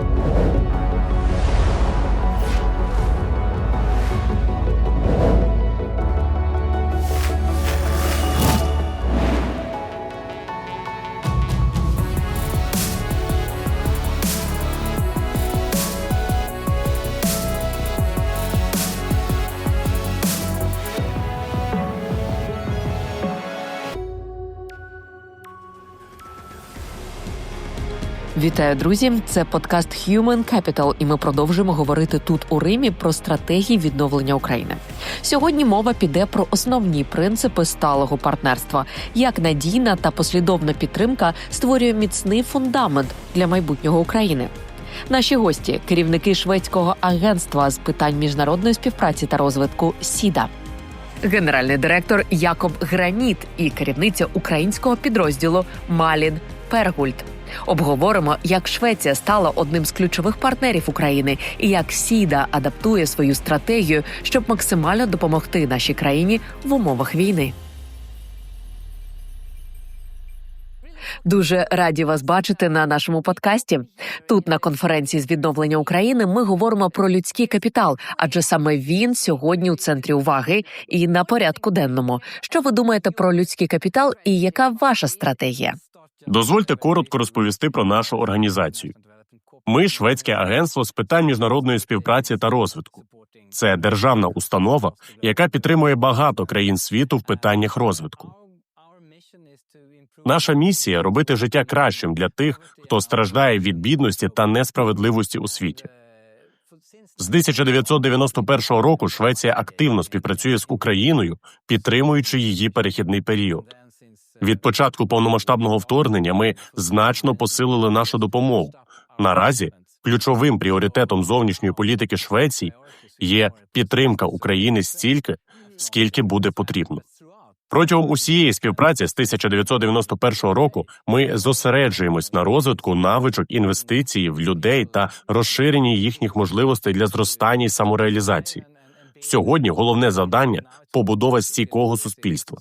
you Вітаю, друзі! Це подкаст Human Capital, і ми продовжуємо говорити тут у Римі про стратегії відновлення України. Сьогодні мова піде про основні принципи сталого партнерства, як надійна та послідовна підтримка створює міцний фундамент для майбутнього України. Наші гості керівники шведського агентства з питань міжнародної співпраці та розвитку СІДА. Генеральний директор Якоб Граніт і керівниця українського підрозділу Малін Пергульт. Обговоримо, як Швеція стала одним з ключових партнерів України і як Сіда адаптує свою стратегію, щоб максимально допомогти нашій країні в умовах війни. Дуже раді вас бачити на нашому подкасті. Тут на конференції з відновлення України ми говоримо про людський капітал, адже саме він сьогодні у центрі уваги і на порядку денному. Що ви думаєте про людський капітал і яка ваша стратегія? Дозвольте коротко розповісти про нашу організацію. Ми шведське агентство з питань міжнародної співпраці та розвитку. Це державна установа, яка підтримує багато країн світу в питаннях розвитку. Наша місія робити життя кращим для тих, хто страждає від бідності та несправедливості у світі. З 1991 року Швеція активно співпрацює з Україною, підтримуючи її перехідний період. Від початку повномасштабного вторгнення ми значно посилили нашу допомогу. Наразі ключовим пріоритетом зовнішньої політики Швеції є підтримка України стільки, скільки буде потрібно. Протягом усієї співпраці з 1991 року ми зосереджуємось на розвитку навичок інвестицій в людей та розширенні їхніх можливостей для зростання і самореалізації. Сьогодні головне завдання побудова стійкого суспільства.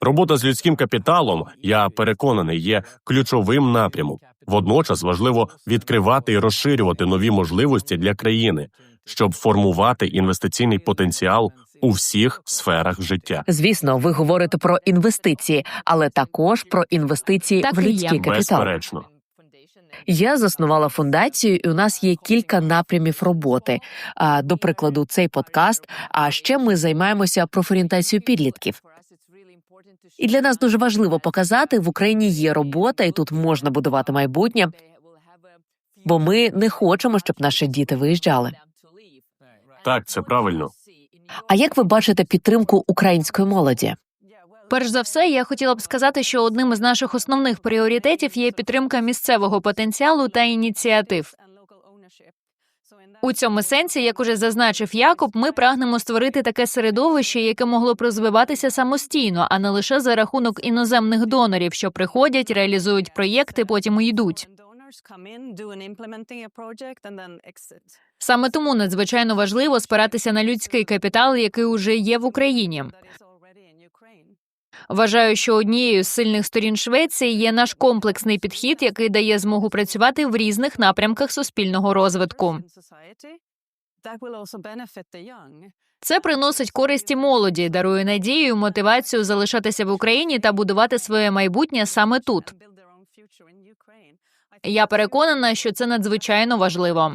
Робота з людським капіталом, я переконаний, є ключовим напрямом. Водночас важливо відкривати і розширювати нові можливості для країни, щоб формувати інвестиційний потенціал у всіх сферах життя. Звісно, ви говорите про інвестиції, але також про інвестиції Так в людський капітал. Безперечно. Я заснувала фундацію, і у нас є кілька напрямів роботи. А, До прикладу, цей подкаст. А ще ми займаємося профорієнтацією підлітків. І для нас дуже важливо показати, в Україні є робота, і тут можна будувати майбутнє, бо ми не хочемо, щоб наші діти виїжджали. Так, це правильно. А як ви бачите підтримку української молоді? Перш за все, я хотіла б сказати, що одним із наших основних пріоритетів є підтримка місцевого потенціалу та ініціатив. У цьому сенсі, як уже зазначив Якоб, ми прагнемо створити таке середовище, яке могло б розвиватися самостійно, а не лише за рахунок іноземних донорів, що приходять, реалізують проєкти, потім йдуть. Саме тому надзвичайно важливо спиратися на людський капітал, який уже є в Україні. Вважаю, що однією з сильних сторін Швеції є наш комплексний підхід, який дає змогу працювати в різних напрямках суспільного розвитку. Це приносить користі молоді, дарує надію, мотивацію залишатися в Україні та будувати своє майбутнє саме тут. Я переконана, що це надзвичайно важливо.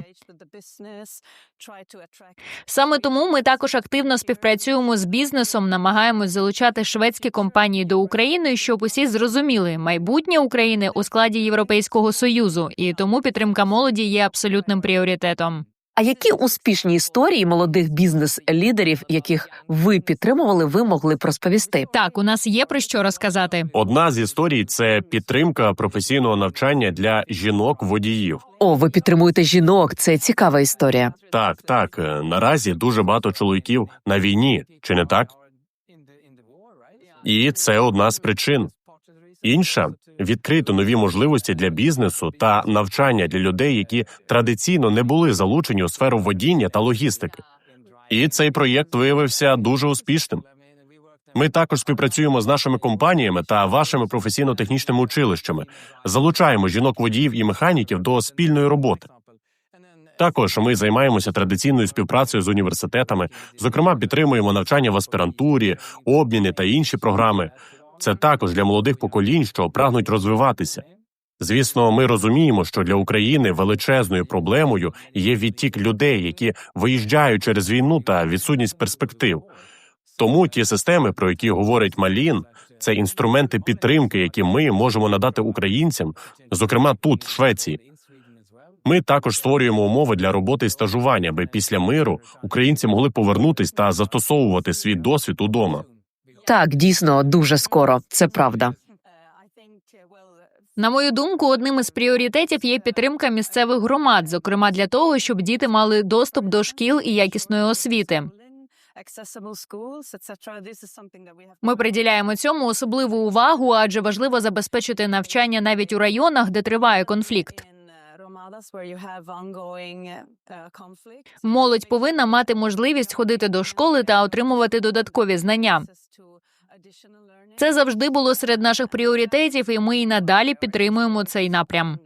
Саме тому ми також активно співпрацюємо з бізнесом, намагаємось залучати шведські компанії до України, щоб усі зрозуміли майбутнє України у складі Європейського союзу, і тому підтримка молоді є абсолютним пріоритетом. А які успішні історії молодих бізнес-лідерів, яких ви підтримували, ви могли б розповісти? Так, у нас є про що розказати. Одна з історій це підтримка професійного навчання для жінок-водіїв. О, ви підтримуєте жінок. Це цікава історія. Так, так. е, Наразі дуже багато чоловіків на війні, чи не так? І це одна з причин. Інша відкрити нові можливості для бізнесу та навчання для людей, які традиційно не були залучені у сферу водіння та логістики. І цей проєкт виявився дуже успішним. Ми також співпрацюємо з нашими компаніями та вашими професійно-технічними училищами, залучаємо жінок водіїв і механіків до спільної роботи. Також ми займаємося традиційною співпрацею з університетами, зокрема, підтримуємо навчання в аспірантурі, обміни та інші програми. Це також для молодих поколінь, що прагнуть розвиватися. Звісно, ми розуміємо, що для України величезною проблемою є відтік людей, які виїжджають через війну та відсутність перспектив. Тому ті системи, про які говорить Малін, це інструменти підтримки, які ми можемо надати українцям, зокрема тут, в Швеції. Ми також створюємо умови для роботи і стажування, аби після миру українці могли повернутись та застосовувати свій досвід удома. Так, дійсно, дуже скоро. Це правда. На мою думку, одним із пріоритетів є підтримка місцевих громад, зокрема для того, щоб діти мали доступ до шкіл і якісної освіти. Ми приділяємо цьому особливу увагу, адже важливо забезпечити навчання навіть у районах, де триває конфлікт. Молодь повинна мати можливість ходити до школи та отримувати додаткові знання. Це завжди було серед наших пріоритетів, і ми і надалі підтримуємо цей напрям.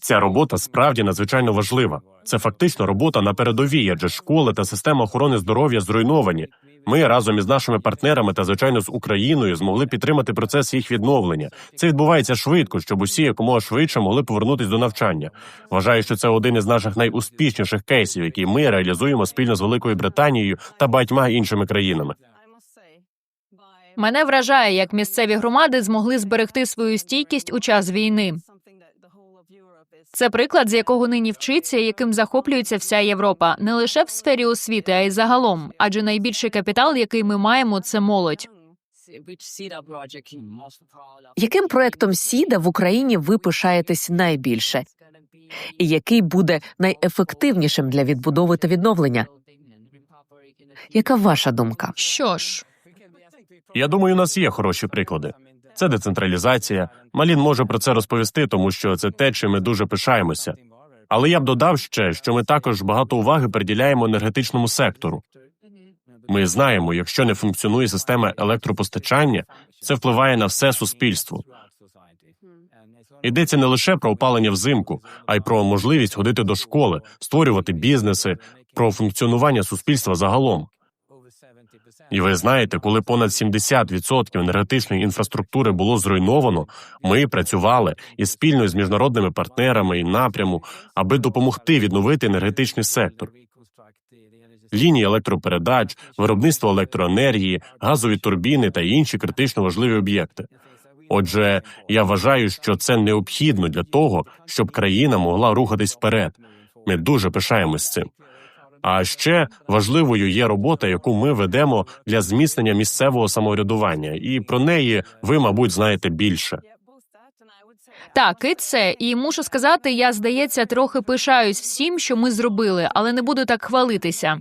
Ця робота справді надзвичайно важлива. Це фактично робота на передовій, адже школи та система охорони здоров'я зруйновані. Ми разом із нашими партнерами та звичайно з Україною змогли підтримати процес їх відновлення. Це відбувається швидко, щоб усі якомога швидше могли повернутись до навчання. Вважаю, що це один із наших найуспішніших кейсів, які ми реалізуємо спільно з Великою Британією та багатьма іншими країнами. Мене вражає, як місцеві громади змогли зберегти свою стійкість у час війни. Це приклад, з якого нині вчиться, яким захоплюється вся Європа, не лише в сфері освіти, а й загалом. Адже найбільший капітал, який ми маємо, це молодь. Яким проектом Сіда в Україні ви пишаєтесь найбільше? І який буде найефективнішим для відбудови та відновлення? Яка ваша думка? Що ж, Я думаю, у нас є хороші приклади. Це децентралізація. Малін може про це розповісти, тому що це те, чим ми дуже пишаємося. Але я б додав ще, що ми також багато уваги приділяємо енергетичному сектору. Ми знаємо, якщо не функціонує система електропостачання, це впливає на все суспільство. Йдеться не лише про опалення взимку, а й про можливість ходити до школи, створювати бізнеси, про функціонування суспільства загалом. І ви знаєте, коли понад 70% енергетичної інфраструктури було зруйновано, ми працювали і спільно з міжнародними партнерами і напряму, аби допомогти відновити енергетичний сектор. Лінії електропередач, виробництво електроенергії, газові турбіни та інші критично важливі об'єкти. Отже, я вважаю, що це необхідно для того, щоб країна могла рухатись вперед. Ми дуже пишаємось цим. А ще важливою є робота, яку ми ведемо для зміцнення місцевого самоврядування, і про неї ви, мабуть, знаєте більше. так, і це. І мушу сказати, я здається, трохи пишаюсь всім, що ми зробили, але не буду так хвалитися.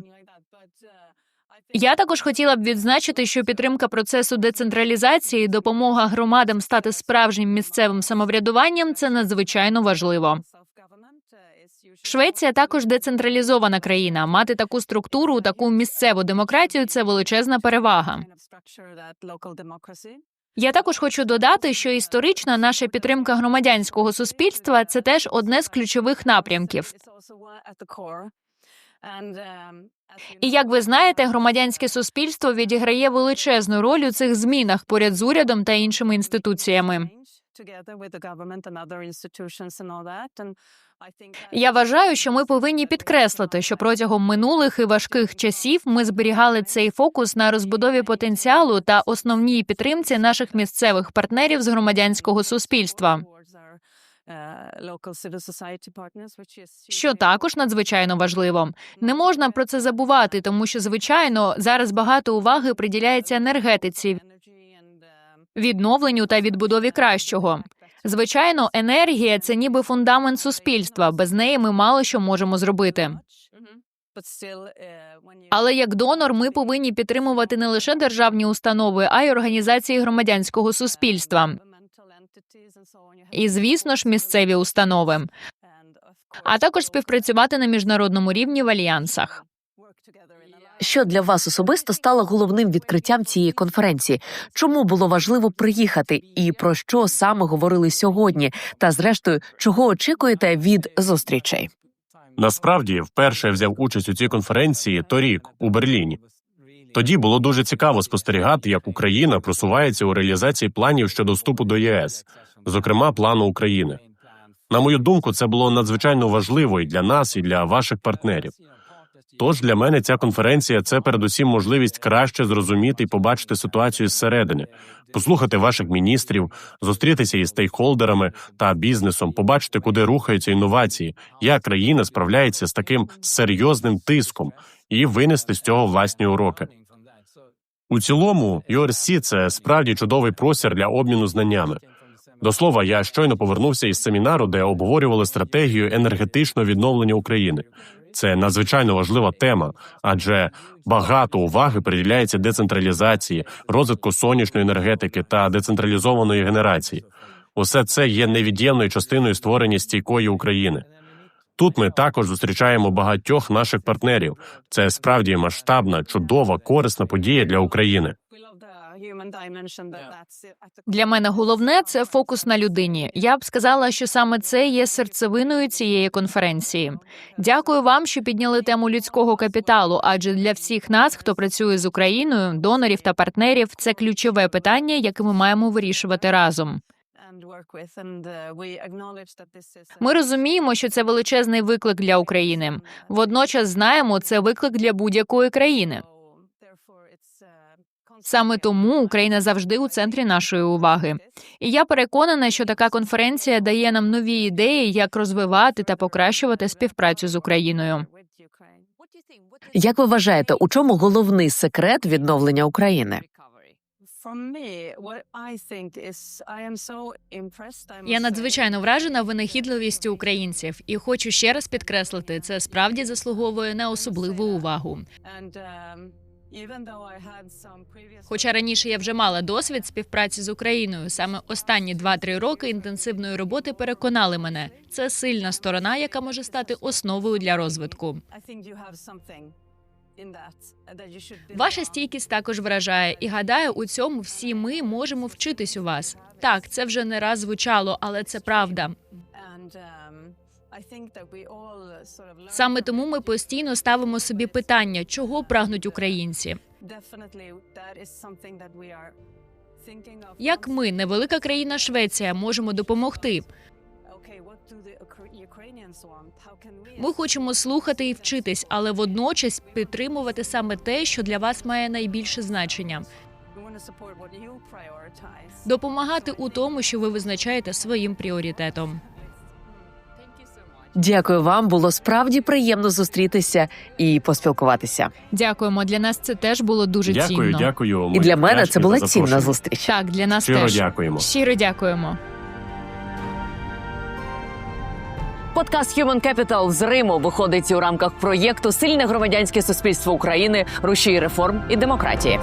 Я також хотіла б відзначити, що підтримка процесу децентралізації, допомога громадам стати справжнім місцевим самоврядуванням це надзвичайно важливо. Швеція також децентралізована країна. Мати таку структуру, таку місцеву демократію це величезна перевага. Я також хочу додати, що історична наша підтримка громадянського суспільства це теж одне з ключових напрямків. І як ви знаєте, громадянське суспільство відіграє величезну роль у цих змінах поряд з урядом та іншими інституціями. Я вважаю, що ми повинні підкреслити, що протягом минулих і важких часів ми зберігали цей фокус на розбудові потенціалу та основній підтримці наших місцевих партнерів з громадянського суспільства. Що також надзвичайно важливо, не можна про це забувати, тому що звичайно зараз багато уваги приділяється енергетиці, відновленню та відбудові кращого. Звичайно, енергія це ніби фундамент суспільства. Без неї ми мало що можемо зробити. Але як донор, ми повинні підтримувати не лише державні установи, а й організації громадянського суспільства. І, звісно ж, місцеві установи, а також співпрацювати на міжнародному рівні в альянсах. Що для вас особисто стало головним відкриттям цієї конференції? Чому було важливо приїхати, і про що саме говорили сьогодні? Та зрештою, чого очікуєте від зустрічей? Насправді, вперше взяв участь у цій конференції торік у Берліні. Тоді було дуже цікаво спостерігати, як Україна просувається у реалізації планів щодо вступу до ЄС, зокрема плану України. На мою думку, це було надзвичайно важливо і для нас, і для ваших партнерів. Тож для мене ця конференція це передусім можливість краще зрозуміти і побачити ситуацію зсередини, послухати ваших міністрів, зустрітися із стейкхолдерами та бізнесом, побачити, куди рухаються інновації, як країна справляється з таким серйозним тиском, і винести з цього власні уроки. У цілому, URC – це справді чудовий простір для обміну знаннями. До слова, я щойно повернувся із семінару, де обговорювали стратегію енергетичного відновлення України. Це надзвичайно важлива тема, адже багато уваги приділяється децентралізації, розвитку сонячної енергетики та децентралізованої генерації. Усе це є невід'ємною частиною створення стійкої України. Тут ми також зустрічаємо багатьох наших партнерів. Це справді масштабна, чудова, корисна подія для України. Для мене головне це фокус на людині. Я б сказала, що саме це є серцевиною цієї конференції. Дякую вам, що підняли тему людського капіталу. Адже для всіх нас, хто працює з Україною, донорів та партнерів, це ключове питання, яке ми маємо вирішувати разом. Ми розуміємо, що це величезний виклик для України. Водночас знаємо, це виклик для будь-якої країни. Саме тому Україна завжди у центрі нашої уваги. І я переконана, що така конференція дає нам нові ідеї, як розвивати та покращувати співпрацю з Україною. Як ви вважаєте, у чому головний секрет відновлення України? Я надзвичайно вражена винахідливістю українців і хочу ще раз підкреслити, це справді заслуговує на особливу увагу. Хоча раніше я вже мала досвід співпраці з Україною, саме останні 2-3 роки інтенсивної роботи переконали мене. Це сильна сторона, яка може стати основою для розвитку. Ваша стійкість також вражає, і гадаю, у цьому всі ми можемо вчитись у вас. Так, це вже не раз звучало, але це правда. Саме тому ми постійно ставимо собі питання, чого прагнуть українці. Як ми, невелика країна Швеція, можемо допомогти? Ми хочемо слухати і вчитись, але водночас підтримувати саме те, що для вас має найбільше значення. Допомагати у тому, що ви визначаєте своїм пріоритетом. Дякую вам. Було справді приємно зустрітися і поспілкуватися. Дякуємо. Для нас це теж було дуже Дякую, цінно. дякую. І для мене це була за цінна запрошення. зустріч. Так, для нас Щиро теж дякуємо. щиро дякуємо. Подкаст Human Capital з Риму виходить у рамках проєкту Сильне громадянське суспільство України, рушій реформ і демократії.